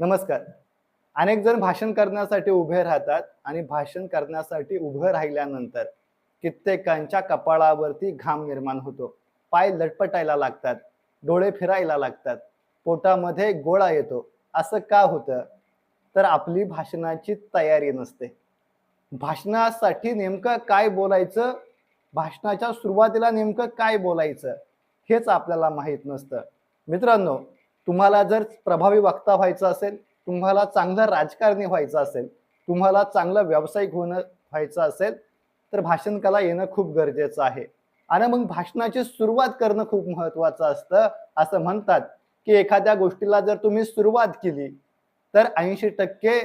नमस्कार. अनेक जण भाषण करण्यासाठी उभे राहतात आणि भाषण करण्यासाठी उभं राहिल्यानंतर कित्येकांच्या कपाळावरती घाम निर्माण होतो. पाय लटपटायला लागतात डोळे फिरायला लागतात पोटामध्ये गोळा येतो. असं का होतं? तर आपली भाषणाची तयारी नसते. भाषणासाठी नेमकं काय बोलायचं? भाषणाच्या सुरुवातीला नेमकं काय बोलायचं? हेच आपल्याला माहीत नसतं. मित्रांनो तुम्हाला जर प्रभावी वक्ता व्हायचं असेल तुम्हाला चांगलं राजकारणी व्हायचं असेल तुम्हाला चांगलं व्यावसायिक होणं व्हायचं असेल तर भाषण कला येणं खूप गरजेचं आहे. आणि मग भाषणाची सुरुवात करणं खूप महत्वाचं असतं. असं म्हणतात की एखाद्या गोष्टीला जर तुम्ही सुरुवात केली तर ऐंशी टक्के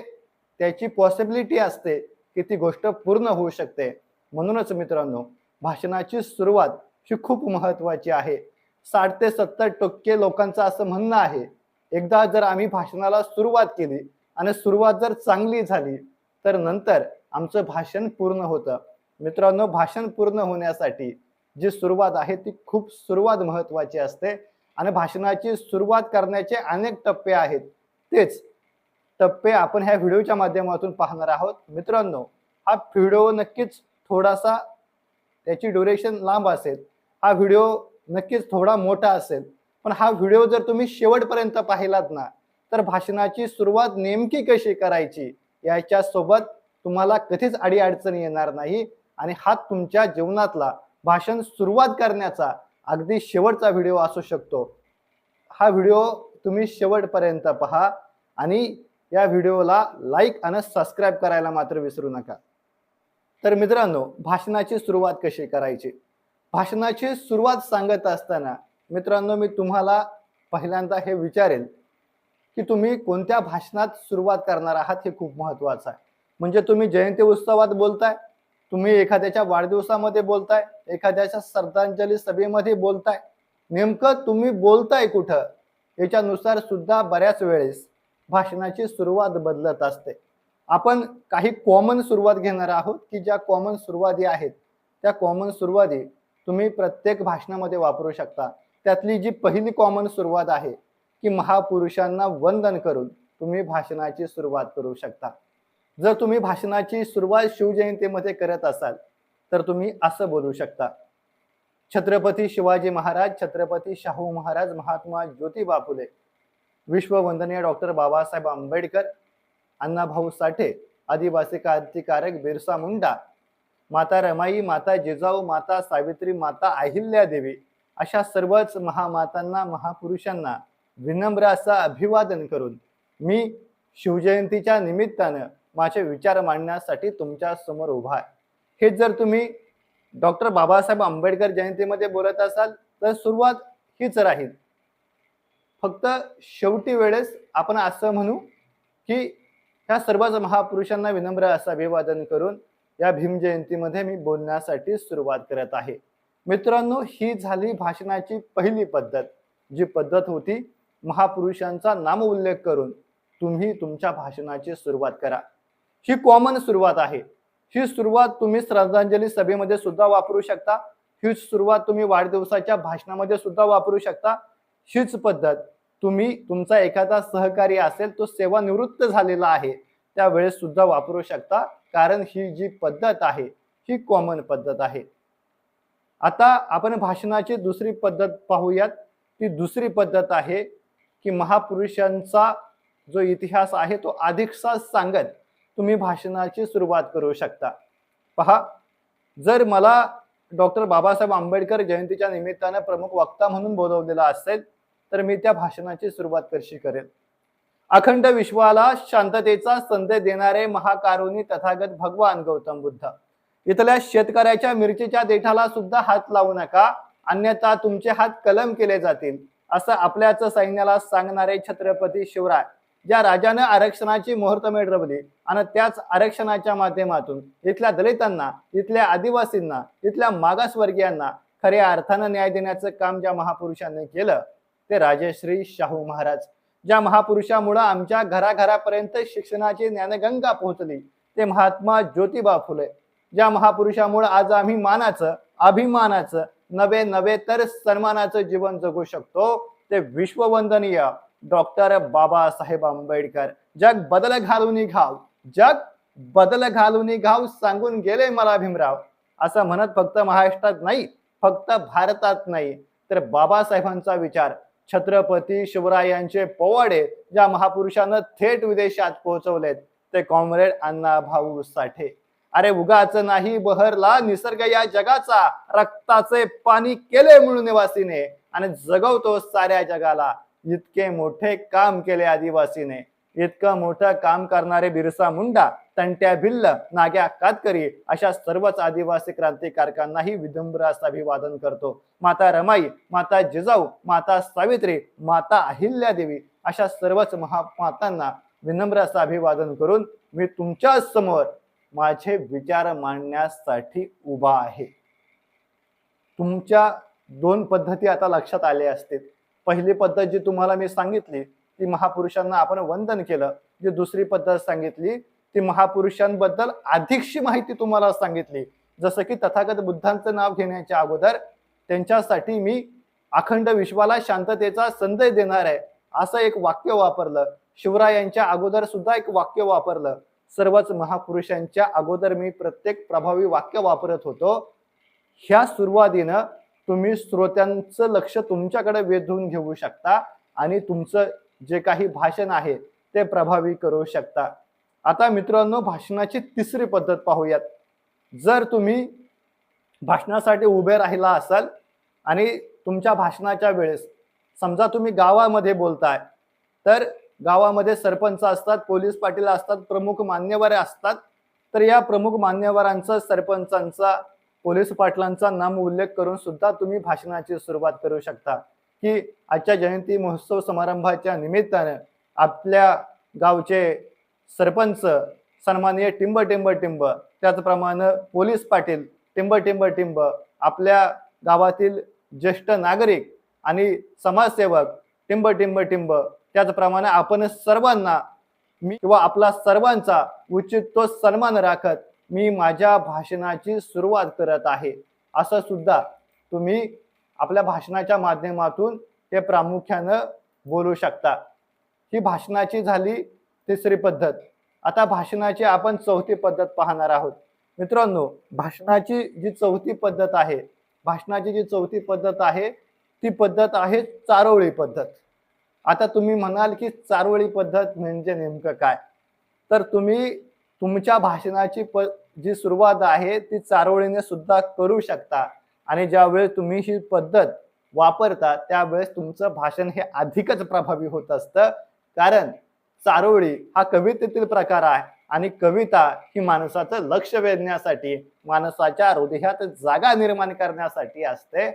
त्याची पॉसिबिलिटी असते की ती गोष्ट पूर्ण होऊ शकते. म्हणूनच मित्रांनो भाषणाची सुरुवात ही खूप महत्वाची आहे. साठ ते सत्तर टक्के लोकांचं असं म्हणणं आहे. एकदा जर आम्ही भाषणाला सुरुवात केली आणि सुरुवात जर चांगली झाली तर नंतर आमचं भाषण पूर्ण होतं. मित्रांनो भाषण पूर्ण होण्यासाठी जी सुरुवात आहे ती खूप सुरुवात महत्वाची असते. आणि भाषणाची सुरुवात करण्याचे अनेक टप्पे आहेत. तेच टप्पे आपण ह्या व्हिडिओच्या माध्यमातून पाहणार आहोत. मित्रांनो हा व्हिडिओ नक्कीच थोडासा त्याची ड्युरेशन लांब असेल. हा व्हिडिओ नक्कीच थोडा मोठा असेल. पण हा व्हिडिओ जर तुम्ही शेवटपर्यंत पाहिलात ना तर भाषणाची सुरुवात नेमकी कशी करायची याच्या सोबत तुम्हाला कधीच अडीअडचणी येणार नाही आणि हा तुमच्या जीवनातला भाषण सुरुवात करण्याचा अगदी शेवटचा व्हिडिओ असू शकतो. हा व्हिडिओ तुम्ही शेवटपर्यंत पहा आणि या व्हिडिओला लाईक आणि सबस्क्राईब करायला मात्र विसरू नका. तर मित्रांनो भाषणाची सुरुवात कशी करायची? भाषणाची सुरुवात सांगत असताना मित्रांनो मी तुम्हाला पहिल्यांदा हे विचारेल की तुम्ही कोणत्या भाषणात सुरुवात करणार आहात हे खूप महत्वाचं आहे. म्हणजे तुम्ही जयंती उत्सवात बोलताय तुम्ही एखाद्याच्या वाढदिवसामध्ये बोलताय एखाद्याच्या श्रद्धांजली सभेमध्ये बोलताय नेमकं तुम्ही बोलताय कुठं याच्यानुसार सुद्धा बऱ्याच वेळेस भाषणाची सुरुवात बदलत असते. आपण काही कॉमन सुरुवात घेणार आहोत की ज्या कॉमन सुरुवाती आहेत त्या कॉमन सुरुवाती तुम्ही प्रत्येक भाषणामध्ये वापरू शकता. त्यातली जी पहिली कॉमन सुरुवात आहे की महापुरुषांना वंदन करून तुम्ही भाषणाची सुरुवात करू शकता. जर तुम्ही भाषणाची सुरुवात शिवजयंतीमध्ये करत असाल तर तुम्ही असं बोलू शकता. छत्रपती शिवाजी महाराज छत्रपती शाहू महाराज महात्मा ज्योतिबा फुले विश्ववंदनीय डॉक्टर बाबासाहेब आंबेडकर अण्णाभाऊ साठे आदिवासी क्रांतिकारक बिरसा मुंडा माता रमाई माता जिजाऊ माता सावित्री माता अहिल्या देवी अशा सर्वच महामातांना महापुरुषांना विनम्र असं अभिवादन करून मी शिवजयंतीच्या निमित्तानं माझे विचार मांडण्यासाठी तुमच्यासमोर उभा आहे. हे जर तुम्ही डॉक्टर बाबासाहेब आंबेडकर जयंतीमध्ये बोलत असाल तर सुरुवात हीच राहील. फक्त शेवटी वेळेस आपण असं म्हणू की ह्या सर्वच महापुरुषांना विनम्र असं अभिवादन करून या भीमजयंतीमध्ये मी बोलण्यासाठी सुरुवात करत आहे. मित्रांनो ही झाली भाषणाची पहिली पद्धत जी पद्धत होती महापुरुषांचा नाम उल्लेख करून तुम्ही तुमच्या भाषणाची सुरुवात करा. ही कॉमन सुरुवात आहे. ही सुरुवात तुम्ही श्रद्धांजली सभेमध्ये सुद्धा वापरू शकता. हीच सुरुवात तुम्ही वाढदिवसाच्या भाषणामध्ये सुद्धा वापरू शकता. हीच पद्धत तुम्ही तुमचा एखादा सहकारी असेल तो सेवानिवृत्त झालेला आहे त्यावेळेस सुद्धा वापरू शकता. कारण ही जी पद्धत आहे ही कॉमन पद्धत आहे. आता आपण भाषणाची दुसरी पद्धत पाहूयात. ती दुसरी पद्धत आहे की महापुरुषांचा जो इतिहास आहे तो अधिकसा सांगत तुम्ही भाषणाची सुरुवात करू शकता. पहा जर मला डॉक्टर बाबासाहेब आंबेडकर जयंतीच्या निमित्तानं प्रमुख वक्ता म्हणून बोलवलेला असेल तर मी त्या भाषणाची सुरुवात कशी करेल अखंड विश्वाला शांततेचा संदेश देणारे महाकारुणी तथागत भगवान गौतम बुद्ध. इथल्या शेतकऱ्याच्या मिरचीच्या देठाला सुद्धा हात लावू नका अन्यथा तुमचे हात कलम केले जातील असं आपल्याच सैन्याला सांगणारे छत्रपती शिवराय. ज्या राजानं आरक्षणाची मुहूर्तमेढ रवली आणि त्याच आरक्षणाच्या माध्यमातून इथल्या दलितांना इथल्या आदिवासींना इथल्या मागासवर्गीयांना खऱ्या अर्थानं न्याय देण्याचं काम ज्या महापुरुषांनी केलं ते राजश्री शाहू महाराज. ज्या महापुरुषामुळं आमच्या घराघरापर्यंत शिक्षणाची ज्ञानगंगा पोहोचली ते महात्मा ज्योतिबा फुले. ज्या महापुरुषामुळे आज आम्ही मानाचं अभिमानाचं नवे नवे तर सन्मानाचं जीवन जगू शकतो ते विश्ववंदनीय डॉक्टर बाबासाहेब आंबेडकर. जग बदल घालून घाव जग बदल घालून घाव सांगून गेले मला भीमराव. असं म्हणत फक्त महाराष्ट्रात नाही फक्त भारतात नाही तर बाबासाहेबांचा विचार छत्रपती शिवरायांचे पोवाडे ज्या महापुरुषानं थेट विदेशात पोहोचवलेत ते कॉम्रेड अण्णा भाऊ साठे. अरे उगाच नाही बहरला निसर्ग या जगाचा रक्ताचे पाणी केले म्हणून निवासीने आणि जगवतो साऱ्या जगाला इतके मोठे काम केले आदिवासीने. इतकं मोठं काम करणारे बिरसा मुंडा तंट्या भिल्ल नाग्या कातकरी अशा सर्वच आदिवासी क्रांतिकारकांनाही विदंबरास अभिवादन करतो. माता रमाई माता जिजाऊ माता सावित्री माता अहिल्यादेवी अशा सर्वच महामातांना विनम्र असं अभिवादन करून मी तुमच्यासमोर माझे विचार मांडण्यासाठी उभा आहे. तुमच्या दोन पद्धती आता लक्षात आल्या असतील. पहिली पद्धत जी तुम्हाला मी सांगितली ती महापुरुषांना आपण वंदन केलं. जी दुसरी पद्धत सांगितली ती महापुरुषांबद्दल अधिकशी माहिती तुम्हाला सांगितली. जसं की तथागत बुद्धांचं नाव घेण्याच्या अगोदर त्यांच्यासाठी मी अखंड विश्वाला शांततेचा संदेश देणार आहे असं एक वाक्य वापरलं. शिवरायांच्या अगोदर सुद्धा एक वाक्य वापरलं. सर्वच महापुरुषांच्या अगोदर मी प्रत्येक प्रभावी वाक्य वापरत होतो. ह्या सुरुवातीनं तुम्ही श्रोत्यांचं लक्ष तुमच्याकडे वेधून घेऊ शकता आणि तुमचं जे काही भाषण आहे ते प्रभावी करू शकता. आता मित्रांनो भाषणाची तिसरी पद्धत पाहूयात. जर तुम्ही भाषणासाठी उभे राहिला असाल आणि तुमच्या भाषणाच्या वेळेस समजा तुम्ही गावामध्ये बोलताय तर गावामध्ये सरपंच असतात पोलीस पाटील असतात प्रमुख मान्यवर असतात तर या प्रमुख मान्यवरांचा सरपंचांचा पोलीस पाटलांचा नाम उल्लेख करून सुद्धा तुम्ही भाषणाची सुरुवात करू शकता. की आजच्या जयंती महोत्सव समारंभाच्या निमित्तानं आपल्या गावचे सरपंच सन्माननीय टिंब टिंब टिंब त्याचप्रमाणे पोलीस पाटील टिंब टिंब टिंब आपल्या गावातील ज्येष्ठ नागरिक आणि समाजसेवक टिंब टिंब टिंब त्याचप्रमाणे आपण सर्वांना मी किंवा आपला सर्वांचा उचित तो सन्मान राखत मी माझ्या भाषणाची सुरुवात करत आहे. असं सुद्धा तुम्ही आपल्या भाषणाच्या माध्यमातून ते प्रामुख्यानं बोलू शकता. ही भाषणाची झाली तिसरी पद्धत. आता भाषणाची आपण चौथी पद्धत पाहणार आहोत. मित्रांनो भाषणाची जी चौथी पद्धत आहे भाषणाची जी चौथी पद्धत आहे ती पद्धत आहे चारोळी पद्धत. आता तुम्ही म्हणाल की चारोळी पद्धत म्हणजे नेमकं काय? तर तुम्ही तुमच्या भाषणाची प जी सुरुवात आहे ती चारोळीने सुद्धा करू शकता. आणि ज्यावेळेस तुम्ही ही पद्धत वापरता त्यावेळेस तुमचं भाषण हे अधिकच प्रभावी होत असतं. कारण चारोळी हा कवितेतील प्रकार आहे. आणि कविता ही माणसाचं लक्ष वेधण्यासाठी माणसाच्या हृदयात जागा निर्माण करण्यासाठी असते.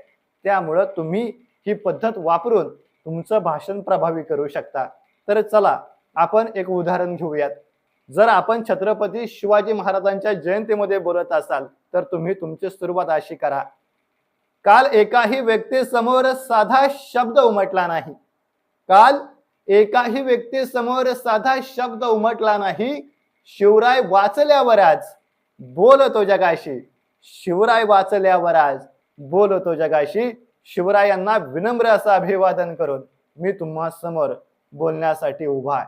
त्यामुळं तुम्ही ही पद्धत वापरून तुमचं भाषण प्रभावी करू शकता. तर चला आपण एक उदाहरण घेऊयात. जर आपण छत्रपती शिवाजी महाराजांच्या जयंतीमध्ये बोलत असाल तर तुम्ही तुमची सुरुवात अशी करा. काल एकाही व्यक्तीसमोर साधा शब्द उमटला नाही. काल एकाही व्यक्तीसमोर साधा शब्द उमटला नाही. शिवराय वाचल्यावर आज बोलतो जगाशी. शिवराय वाचल्यावर आज बोलतो जगाशी. शिवरायांना विनम्र असं अभिवादन करून मी तुम्हा समोर बोलण्यासाठी उभा आहे.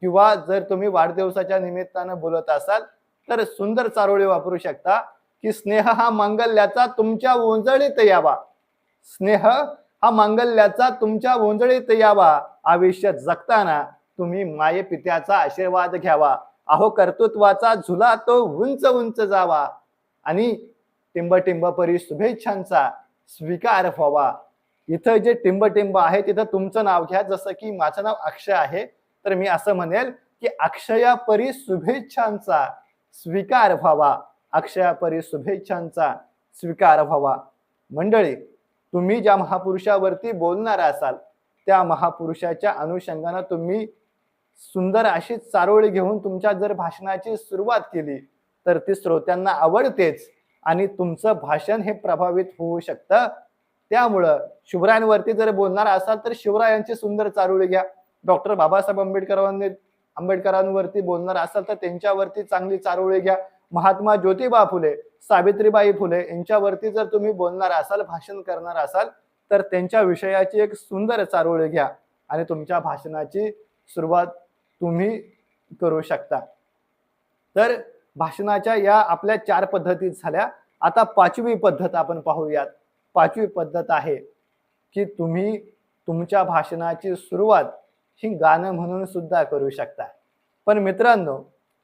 किंवा जर तुम्ही वाढदिवसाच्या निमित्तानं बोलत असाल तर सुंदर चारोळी वापरू शकता की स्नेह हा मांगल्याचा तुमच्या ओंजळीत यावा. स्नेह हा मांगल्याचा तुमच्या भोंजळीत यावा. आयुष्य जगताना तुम्ही माये पित्याचा आशीर्वाद घ्यावा. अहो कर्तृत्वाचा झुला तो उंच उंच जावा. आणि टिंबटिंब परी शुभेच्छांचा स्वीकार व्हावा. इथं जे टिंबटिंब आहे तिथं तुमचं नाव घ्या. जसं की माझं नाव अक्षय आहे तर मी असं म्हणेल की अक्षया परी शुभेच्छांचा स्वीकार व्हावा. अक्षयापरी शुभेच्छांचा स्वीकार व्हावा. मंडळी तुम्ही ज्या महापुरुषावरती बोलणार असाल त्या महापुरुषाच्या अनुषंगानं तुम्ही सुंदर अशी चारोळी घेऊन तुमच्या जर भाषणाची सुरुवात केली तर ती श्रोत्यांना आवडतेच आणि तुमचं भाषण हे प्रभावित होऊ शकतं. त्यामुळं शिवरायांवरती जर बोलणार असाल तर शिवरायांची सुंदर चारोळी घ्या. डॉक्टर बाबासाहेब आंबेडकरांनी आंबेडकरांवरती बोलणार असाल तर त्यांच्यावरती चांगली चारोळी घ्या. महात्मा ज्योतिबा फुले सावित्रीबाई फुले यांच्यावरती जर तुम्ही बोलणार असाल भाषण करणार असाल तर त्यांच्या विषयाची एक सुंदर चारोळी घ्या आणि तुमच्या भाषणाची सुरुवात तुम्ही करू शकता. तर भाषणाच्या या आपल्या चार पद्धती झाल्या. आता पाचवी पद्धत आपण पाहूयात. पाचवी पद्धत आहे की तुम्ही तुमच्या भाषणाची सुरुवात ही गाणं म्हणून सुद्धा करू शकता. पण मित्रांनो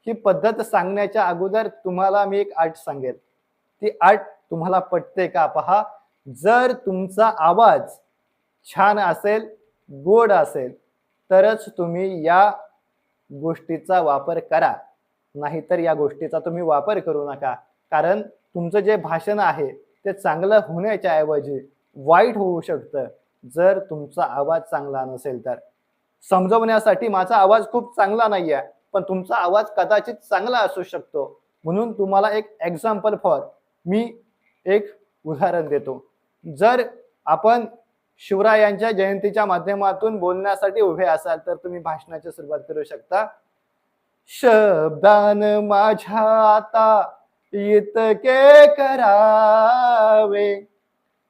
ही पद्धत सांगण्याच्या अगोदर तुम्हाला मी एक आठ सांगेल. ती आठ तुम्हाला पटते का पहा? जर तुमचा आवाज छान असेल गोड असेल तरच तुम्ही या गोष्टीचा वापर करा. नाहीतर या गोष्टीचा तुम्ही वापर करू नका. कारण तुमचं जे भाषण आहे ते चांगलं होण्याच्या ऐवजी वाईट होऊ शकतं जर तुमचा आवाज चांगला नसेल तर. समजवण्यासाठी माझा आवाज खूप चांगला नाही आहे पण तुमचा आवाज कदाचित चांगला असू शकतो. म्हणून तुम्हाला एक एक्झाम्पल फॉर मी एक उदाहरण देतो. जर आपण शिवरायांच्या जयंतीच्या माध्यमातून बोलण्यासाठी उभे असाल तर तुम्ही भाषणाची सुरुवात करू शकता. शब्दान माझ्या आता इतके करावे.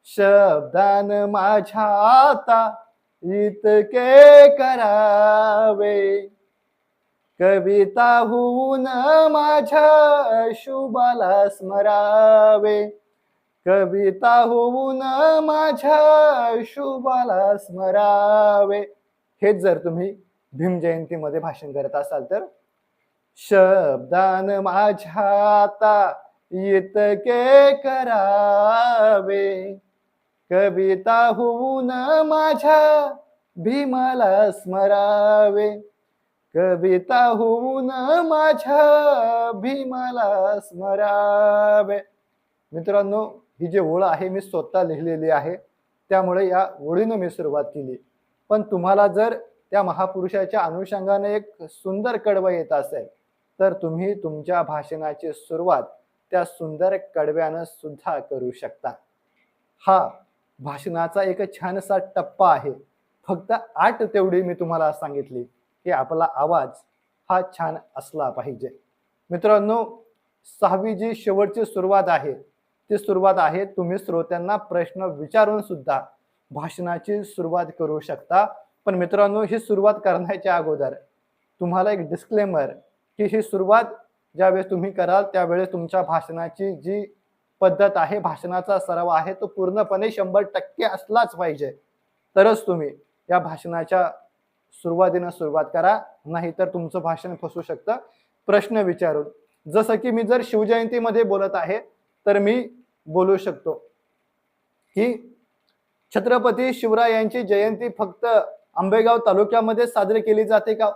शब्दान माझ्या आता इतके करावे. कविता होऊन माझ्या शुभाला स्मरावे. कविता होऊन माझ्या शुभाला स्मरावे. हेच जर तुम्ही भीम जयंतीमध्ये भाषण करत असाल तर. शब्दान माझ्या आता इतके करावे. कविता होऊन माझ्या भीमाला स्मरावे. कविता होऊन माझ्या भीमाला स्मरावे. मित्रांनो ही जी ओळ आहे मी स्वतः लिहिलेली आहे. त्यामुळे या ओळीनं मी सुरुवात केली. पण तुम्हाला जर त्या महापुरुषाच्या अनुषंगाने एक सुंदर कडवं येत असेल तर तुम्ही तुमच्या भाषणाची सुरुवात त्या सुंदर कडव्यानं सुद्धा करू शकता. हा भाषणाचा एक छानसा टप्पा आहे. फक्त आठ तेवढी मी तुम्हाला सांगितली. की आपला आवाज हा छान असला पाहिजे. मित्रांनो सहावी जी शेवटची सुरुवात आहे ती सुरुवात आहे तुम्ही श्रोत्यांना प्रश्न विचारून सुद्धा भाषणाची सुरुवात करू शकता. पण मित्रांनो ही सुरुवात करण्याच्या अगोदर तुम्हाला एक डिस्क्लेमर की ही सुरुवात ज्यावेळेस तुम्ही कराल त्यावेळेस तुमच्या भाषणाची जी पद्धत आहे भाषणाचा सराव आहे तो पूर्णपणे शंभर टक्के असलाच पाहिजे. तरच तुम्ही या भाषणाच्या सुरुवातीनं सुरुवात करा नाहीतर तुमचं भाषण फसू शकतं. प्रश्न विचारून. जसं की मी जर शिवजयंतीमध्ये बोलत आहे तर मी बोलू शकतो की छत्रपती शिवरायांची जयंती फक्त आंबेगाव तालुक्यामध्ये साजरी केली जाते का?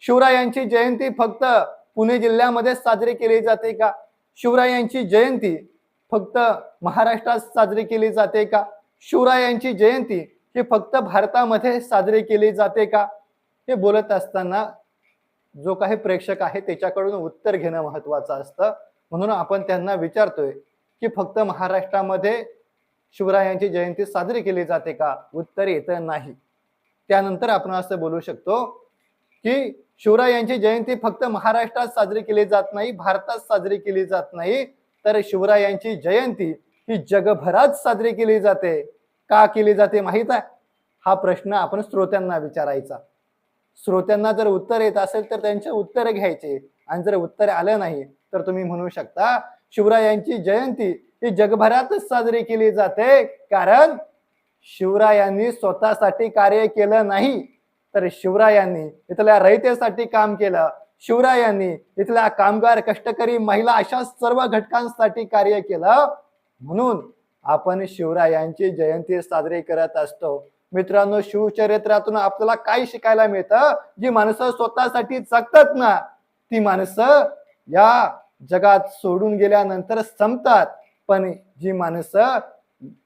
शिवरायांची जयंती फक्त पुणे जिल्ह्यामध्ये साजरी केली जाते का? शिवरायांची जयंती फक्त महाराष्ट्रात साजरी केली जाते का? शिवरायांची जयंती हे फक्त भारतामध्ये साजरी केली जाते का? हे बोलत असताना जो काही प्रेक्षक आहे त्याच्याकडून उत्तर घेणं महत्वाचं असतं. म्हणून आपण त्यांना विचारतोय की फक्त महाराष्ट्रामध्ये शिवरायांची जयंती साजरी केली जाते का? उत्तर येतं नाही. त्यानंतर आपण असं बोलू शकतो की शिवरायांची जयंती फक्त महाराष्ट्रात साजरी केली जात नाही भारतात साजरी केली जात नाही. तर शिवरायांची जयंती ही जगभरात साजरी केली जाते. का केली जाते माहीत आहे? हा प्रश्न आपण श्रोत्यांना विचारायचा. श्रोत्यांना जर उत्तर येत असेल तर त्यांचे उत्तर घ्यायचे. आणि जर उत्तर आलं नाही तर तुम्ही म्हणू शकता शिवरायांची जयंती ही जगभरातच साजरी केली जाते. कारण शिवरायांनी स्वतःसाठी कार्य केलं नाही. तर शिवरायांनी इथल्या रयतेसाठी काम केलं. शिवरायांनी इथल्या कामगार कष्टकरी महिला अशा सर्व घटकांसाठी कार्य केलं. म्हणून आपण शिवरायांची जयंती साजरी करत असतो. मित्रांनो शिवचरित्रातून आपल्याला काय शिकायला मिळतं जी माणसं स्वतःसाठी जगतात ना ती माणसं या जगात सोडून गेल्यानंतर संपतात. पण जी माणसं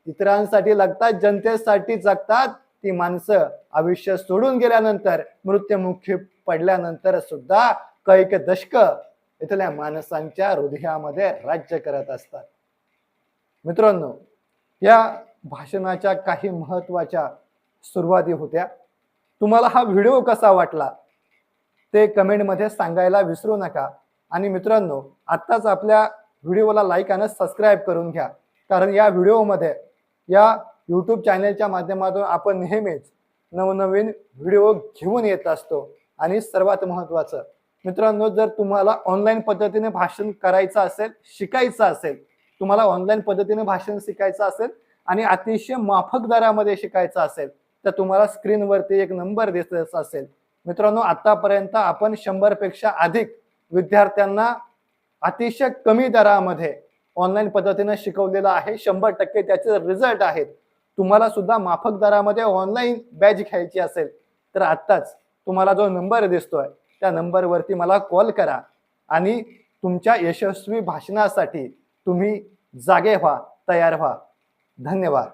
इतरांसाठी लागतात जनतेसाठी जगतात ती माणसं आयुष्य सोडून गेल्यानंतर मृत्युमुखी पडल्यानंतर सुद्धा कैक दशक इथल्या माणसांच्या हृदयामध्ये राज्य करत असतात. मित्रांनो या भाषणाच्या काही महत्त्वाच्या सुरुवाती होत्या. तुम्हाला हा व्हिडिओ कसा वाटला? ते कमेंटमध्ये सांगायला विसरू नका. आणि मित्रांनो आत्ताच आपल्या व्हिडिओला लाईक आणि सबस्क्राईब करून घ्या. कारण या व्हिडिओमध्ये या यूट्यूब चॅनलच्या माध्यमातून आपण नेहमीच नवनवीन व्हिडिओ घेऊन येत असतो. आणि सर्वात महत्त्वाचं मित्रांनो जर तुम्हाला ऑनलाईन पद्धतीने भाषण करायचं असेल शिकायचं असेल तुम्हाला ऑनलाईन पद्धतीने भाषण शिकायचं असेल आणि अतिशय माफक दरामध्ये शिकायचं असेल तर तुम्हाला स्क्रीनवरती एक नंबर दिसायचा असेल. मित्रांनो आतापर्यंत आपण शंभरपेक्षा अधिक विद्यार्थ्यांना अतिशय कमी दरामध्ये ऑनलाईन पद्धतीने शिकवलेलं आहे. शंभर टक्के त्याचे रिझल्ट आहेत. तुम्हाला सुद्धा माफक दरामध्ये ऑनलाईन बॅच घ्यायची असेल तर आत्ताच तुम्हाला जो नंबर दिसतोय त्या नंबरवरती मला कॉल करा आणि तुमच्या यशस्वी भाषणासाठी तुम्ही जागे व्हा तयार व्हा. धन्यवाद.